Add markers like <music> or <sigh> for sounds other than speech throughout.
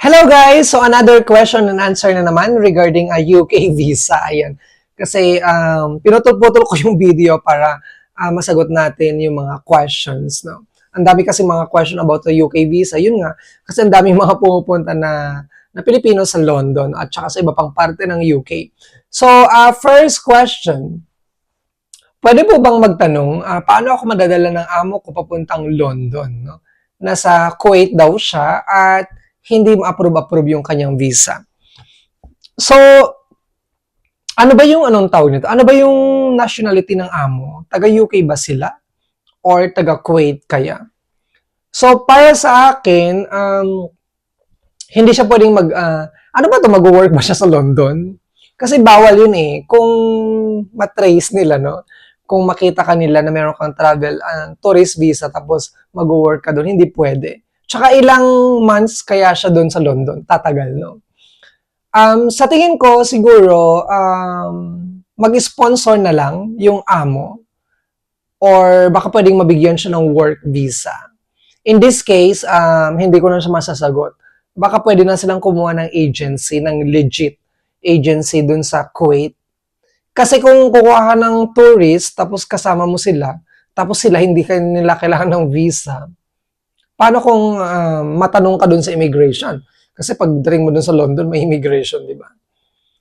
Hello guys! So another question and answer na naman regarding a UK <laughs> visa. Ayan. Kasi um, pinutol-putol ko yung video para ah, masagot natin yung mga questions. No? Ang dami kasi mga question about the UK visa. Yun nga, kasi ang daming <laughs> mga pumupunta na, na Pilipino sa London at saka sa iba pang parte ng UK. So, ah, first question. Pwede po bang magtanong, ah, paano ako madadala ng amo ko papuntang London? No? Nasa Kuwait daw siya at hindi ma-approve-approve yung kanyang visa. So, ano ba yung anong tawag nito? Ano ba yung nationality ng amo? Taga-UK ba sila? Or taga-Kuwait kaya? So, para sa akin, um, hindi siya pwedeng mag, ah, ano ba to mag-work ba siya sa London? Kasi bawal yun eh. Kung matrace nila, no? Kung makita ka nila na meron kang travel, ah, tourist visa, tapos mag-work ka doon, hindi pwede. Tsaka ilang months kaya siya doon sa London, tatagal, no? Um, sa tingin ko, siguro, um, mag-sponsor na lang yung amo or baka pwedeng mabigyan siya ng work visa. In this case, um, hindi ko na siya masasagot. Baka pwede na silang kumuha ng agency, ng legit agency dun sa Kuwait. Kasi kung kukuha ka ng tourist, tapos kasama mo sila, tapos sila hindi ka nila kailangan ng visa, paano kung ah, matanong ka dun sa immigration? Kasi pag dating mo dun sa London, may immigration, di ba?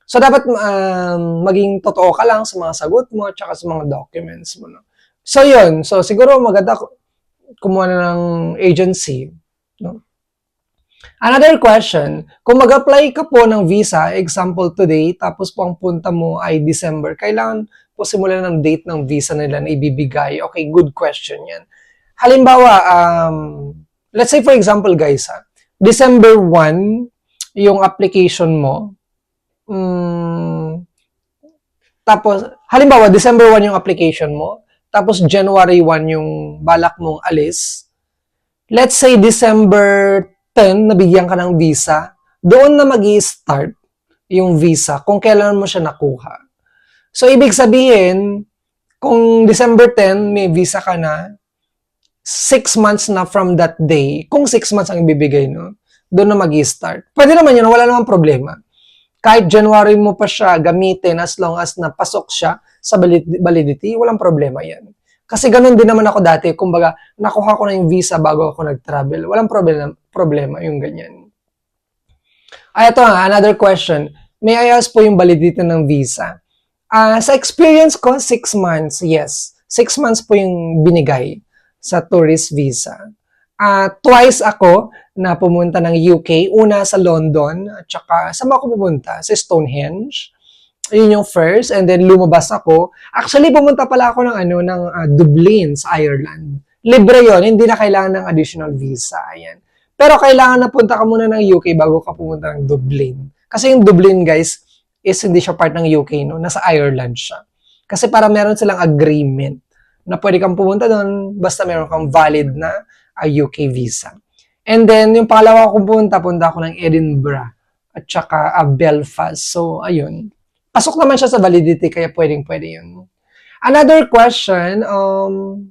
So, dapat um, maging totoo ka lang sa mga sagot mo at saka sa mga documents mo. No? So, yun. So, siguro maganda ku- kumuha na ng agency. No? Another question, kung mag-apply ka po ng visa, example today, tapos po ang punta mo ay December, kailangan po simulan ng date ng visa nila na ibibigay. Okay, good question yan. Halimbawa, um, let's say for example guys, ha, December 1, yung application mo, mm, tapos, halimbawa, December 1 yung application mo, tapos January 1 yung balak mong alis, let's say December 10, nabigyan ka ng visa, doon na mag start yung visa kung kailan mo siya nakuha. So, ibig sabihin, kung December 10, may visa ka na, six months na from that day, kung six months ang ibibigay, no, doon na mag start Pwede naman yun, wala namang problema. Kahit January mo pa siya gamitin as long as napasok siya sa valid- validity, walang problema yan. Kasi ganun din naman ako dati, kumbaga, nakuha ko na yung visa bago ako nag-travel. Walang problema, problema yung ganyan. Ay, ito nga, another question. May I ask po yung validity ng visa? Ah, sa experience ko, six months, yes. Six months po yung binigay sa tourist visa. Ah, twice ako na pumunta ng UK. Una sa London, at saka sa ako pumunta? Sa Stonehenge. Yun yung first. And then lumabas ako. Actually, pumunta pala ako ng, ano, ng ah, Dublin sa Ireland. Libre yon hindi na kailangan ng additional visa. Ayan. Pero kailangan na punta ka muna ng UK bago ka pumunta ng Dublin. Kasi yung Dublin, guys, is hindi siya part ng UK, no? Nasa Ireland siya. Kasi para meron silang agreement na pwede kang pumunta doon basta meron kang valid na ah, UK visa. And then, yung pangalawa kong pumunta, punta ako ng Edinburgh at saka ah, Belfast. So, ayun. Pasok naman siya sa validity, kaya pwedeng pwede yun. Another question, um,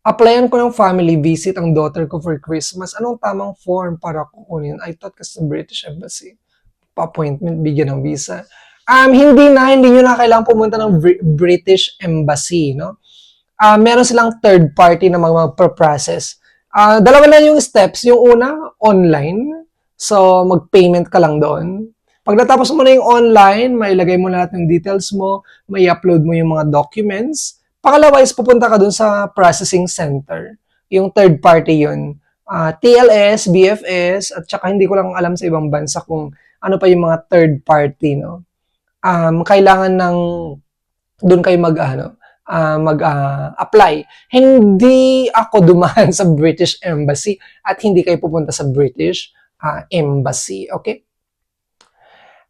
applyan ko ng family visit ang daughter ko for Christmas. Anong tamang form para kukunin? I thought kasi sa British Embassy, pa-appointment, bigyan ng visa. Um, hindi na, hindi nyo na kailangan pumunta ng Br- British Embassy, no? Ah, meron silang third party na mga process. Ah, dalawa lang yung steps. Yung una, online. So, mag-payment ka lang doon. Pag natapos mo na yung online, mailagay mo na lahat ng details mo, may upload mo yung mga documents. Pangalawa is pupunta ka doon sa processing center. Yung third party yun. Ah, TLS, BFS, at saka hindi ko lang alam sa ibang bansa kung ano pa yung mga third party, no? Um, kailangan ng doon kayo mag ano, ah, mag ah, apply. Hindi ako dumaan <laughs> sa British Embassy at hindi kayo pupunta sa British ah, Embassy, okay?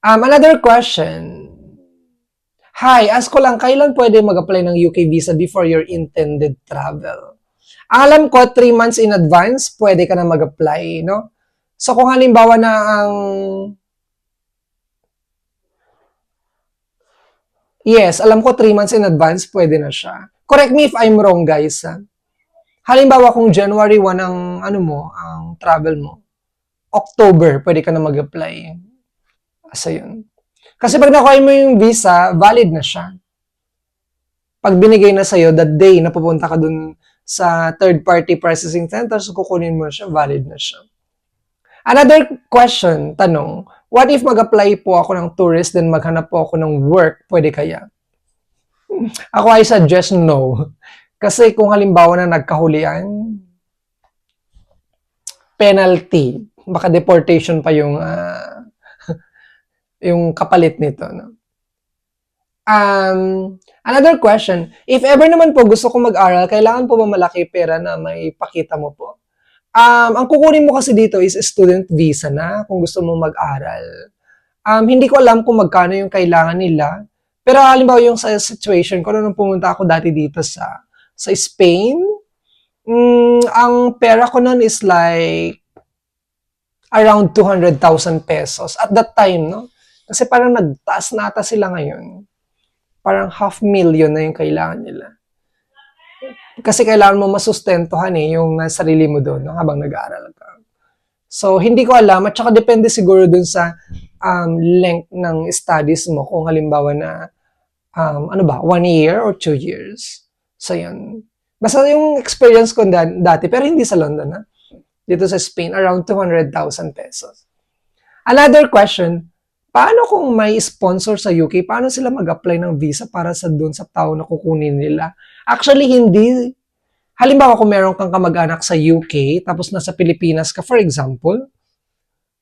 Um, another question. Hi, ask ko lang, kailan pwede mag-apply ng UK visa before your intended travel? Alam ko, 3 months in advance, pwede ka na mag-apply, no? So, kung halimbawa na ang... Yes, alam ko 3 months in advance, pwede na siya. Correct me if I'm wrong, guys. Ha? Halimbawa, kung January 1 ang, ano mo, ang travel mo, October, pwede ka na mag-apply. Asa yun. Kasi pag nakuha mo yung visa, valid na siya. Pag binigay na sa'yo, that day na pupunta ka dun sa third-party processing center, so kukunin mo siya, valid na siya. Another question, tanong, what if mag-apply po ako ng tourist, then maghanap po ako ng work, pwede kaya? Ako ay suggest no. <laughs> Kasi kung halimbawa na nagkahulian, penalty, baka deportation pa yung ah, <laughs> yung kapalit nito. No? Um, another question, if ever naman po gusto ko mag-aral, kailangan po ba malaki pera na may pakita mo po? Um, ang kukunin mo kasi dito is student visa na kung gusto mo mag-aral. Um, hindi ko alam kung magkano yung kailangan nila. Pero halimbawa yung sa situation ko, nung pumunta ako dati dito sa sa Spain, mm, ang pera ko nun is like around 200,000 pesos at that time, no? Kasi parang nagtaas na ata sila ngayon. Parang half million na yung kailangan nila. Kasi kailangan mo masustentuhan eh, yung uh, sarili mo doon no, habang nag-aaral ka. So, hindi ko alam. At saka depende siguro dun sa um, length ng studies mo. Kung halimbawa na, um, ano ba, one year or two years. So, yun. Basta yung experience ko da- dati, pero hindi sa London, ha? Dito sa Spain, around 200,000 pesos. Another question, paano kung may sponsor sa UK, paano sila mag-apply ng visa para sa doon sa tao na kukunin nila? Actually, hindi. Halimbawa, kung meron kang kamag-anak sa UK, tapos nasa Pilipinas ka, for example,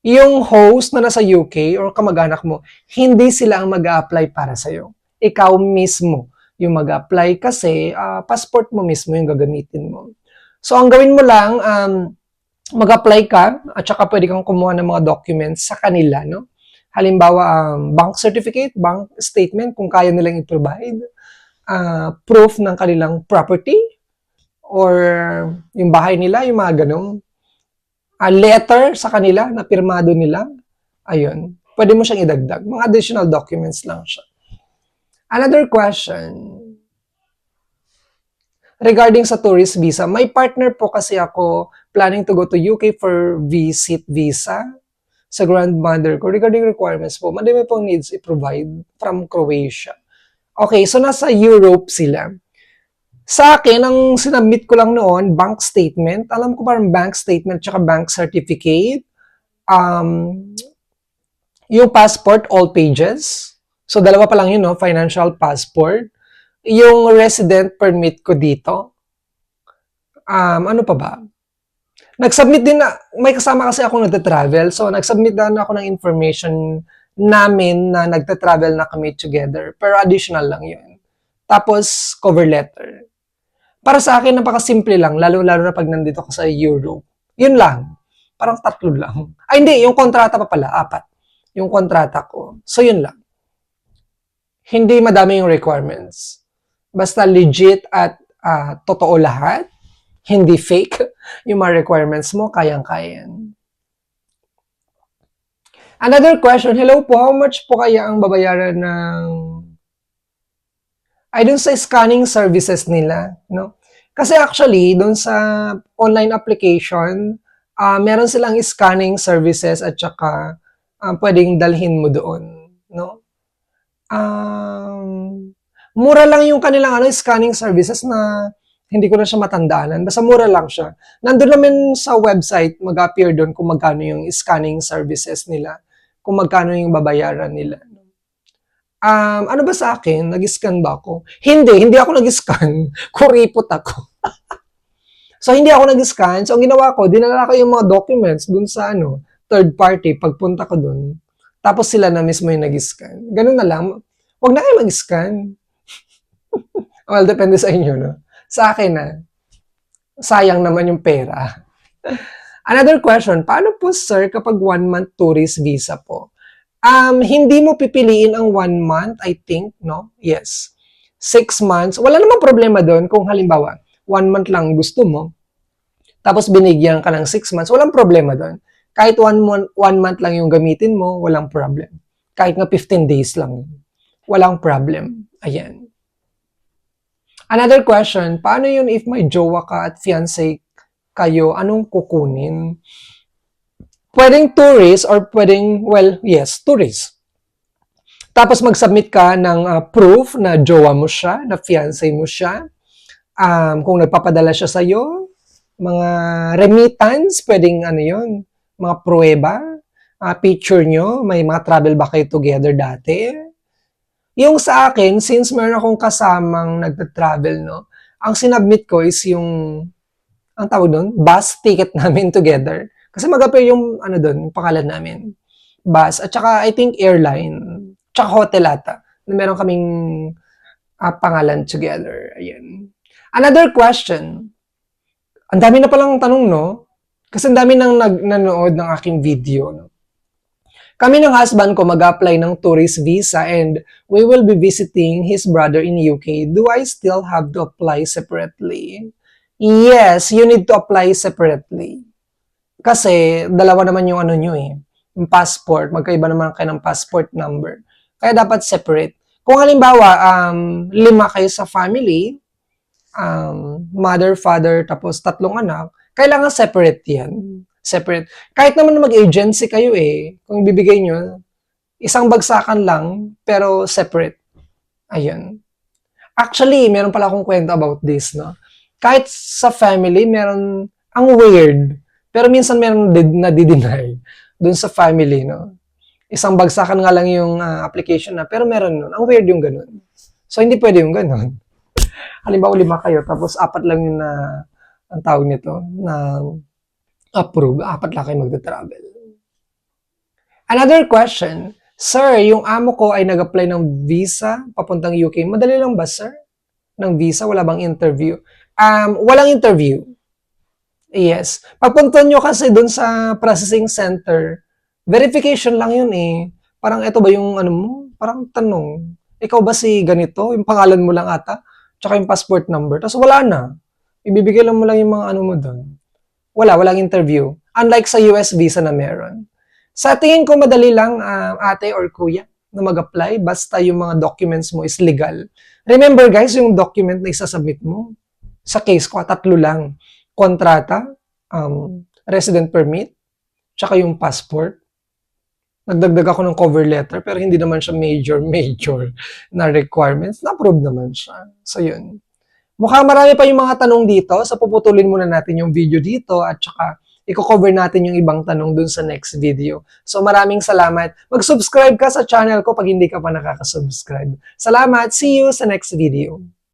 yung host na nasa UK or kamag-anak mo, hindi sila ang mag apply para sa'yo. Ikaw mismo yung mag apply kasi ah, passport mo mismo yung gagamitin mo. So, ang gawin mo lang, um, mag-apply ka at saka pwede kang kumuha ng mga documents sa kanila, no? Halimbawa, um, bank certificate, bank statement kung kaya nilang i-provide, ah, proof ng kanilang property, or yung bahay nila, yung mga ganong a letter sa kanila na pirmado nila. Ayun. Pwede mo siyang idagdag. Mga additional documents lang siya. Another question. Regarding sa tourist visa, may partner po kasi ako planning to go to UK for visit visa sa grandmother ko. Regarding requirements po, madami pong needs i-provide from Croatia. Okay, so nasa Europe sila. Sa akin, ang sinabmit ko lang noon, bank statement. Alam ko parang bank statement tsaka bank certificate. Um, yung passport, all pages. So, dalawa pa lang yun, no? Financial passport. Yung resident permit ko dito. Um, ano pa ba? Nag-submit din na, may kasama kasi ako nagta-travel. So, nag-submit na ako ng information namin na nagta-travel na kami together. Pero additional lang yun. Tapos, cover letter. Para sa akin, napakasimple lang, lalo-lalo na pag nandito ko sa Europe. Yun lang. Parang tatlo lang. Ay, hindi, yung kontrata pa pala, apat. Yung kontrata ko. So, yun lang. Hindi madami yung requirements. Basta legit at ah, totoo lahat. Hindi fake. <laughs> Yung mga requirements mo, kayang-kaya yan. Another question, hello po, how much po kaya ang babayaran ng ay dun sa scanning services nila, no? Kasi actually, dun sa online application, ah meron silang scanning services at saka ah, pwedeng dalhin mo doon, no? Um, mura lang yung kanilang ano, scanning services na hindi ko na siya matandaanan. Basta mura lang siya. Nandun naman sa website, mag-appear doon kung magkano yung scanning services nila, kung magkano yung babayaran nila. Um, ano ba sa akin? Nag-scan ba ako? Hindi, hindi ako nag-scan. <laughs> Kuripot ako. <laughs> so, hindi ako nag-scan. So, ang ginawa ko, dinala ko yung mga documents dun sa ano, third party, pagpunta ko dun. Tapos sila na mismo yung nag-scan. Ganun na lang. Huwag na kayo mag-scan. <laughs> well, depende sa inyo, no? Sa akin na, sayang naman yung pera. Another question, paano po sir kapag one month tourist visa po? Um, hindi mo pipiliin ang one month, I think, no? Yes. Six months, wala namang problema doon kung halimbawa, one month lang gusto mo, tapos binigyan ka ng six months, walang problema doon. Kahit one month, one month lang yung gamitin mo, walang problem. Kahit nga 15 days lang, walang problem. Ayan. Another question, paano yun if may jowa ka at fiancé kayo, anong kukunin? pwedeng tourist or pwedeng, well, yes, tourist. Tapos mag-submit ka ng ah, proof na jowa mo siya, na fiancé mo siya. Um, kung nagpapadala siya sa'yo, mga remittance, pwedeng ano yun, mga pruweba, ah, picture nyo, may mga travel ba kayo together dati? Yung sa akin, since meron akong kasamang nagta-travel, no, ang sinubmit ko is yung, ang tawag doon, bus ticket <laughs> namin together. Kasi mag-appear yung, ano doon, yung pangalan namin. Bus. At saka, I think, airline. Tsaka hotel ata. Na meron kaming ah, pangalan together. Ayan. Another question. Ang dami na palang tanong, no? Kasi ang dami nang nag nanood ng aking video, no? Kami ng husband ko mag-apply ng tourist visa and we will be visiting his brother in UK. Do I still have to apply separately? Yes, you need to apply separately. Kasi dalawa naman yung ano nyo eh, yung passport, magkaiba naman kayo ng passport number. Kaya dapat separate. Kung halimbawa, um, lima kayo sa family, um, mother, father, tapos tatlong anak, kailangan separate yan. Separate. Kahit naman na mag-agency kayo eh, kung bibigay nyo, isang bagsakan lang, pero separate. Ayun. Actually, meron pala akong kwento about this, no? Kahit sa family, meron, ang weird, pero minsan meron did, na deny dun sa family, no? Isang bagsakan nga lang yung ah, application na, pero meron nun. Ang weird yung ganun. So, hindi pwede yung ganun. <laughs> Halimbawa, lima kayo, tapos apat lang yung na, ang tawag nito, na approve, apat lang kayo magta-travel. Another question, Sir, yung amo ko ay nag-apply ng visa papuntang UK. Madali lang ba, sir? Ng visa? Wala bang interview? Um, walang interview. Yes. Pagpunta nyo kasi dun sa processing center, verification lang yun eh. Parang ito ba yung ano mo? Parang tanong, ikaw ba si ganito? Yung pangalan mo lang ata? Tsaka yung passport number. Tapos wala na. Ibibigay lang mo lang yung mga ano mo doon. Wala, walang interview. Unlike sa US visa na meron. Sa tingin ko madali lang, ah, ate or kuya, na mag-apply basta yung mga documents mo is legal. Remember guys, yung document na isasubmit mo, sa case ko, tatlo lang. Kontrata, um, resident permit, tsaka yung passport. Nagdagdag ako ng cover letter, pero hindi naman siya major, <laughs> major na requirements. Na-approve naman siya. So, yun. Mukhang marami pa yung mga tanong dito, so puputulin muna natin yung video dito at saka i-cover natin yung ibang tanong dun sa next video. So maraming salamat. Mag-subscribe ka sa channel ko pag hindi ka pa nakaka-subscribe. Salamat. See you sa next video.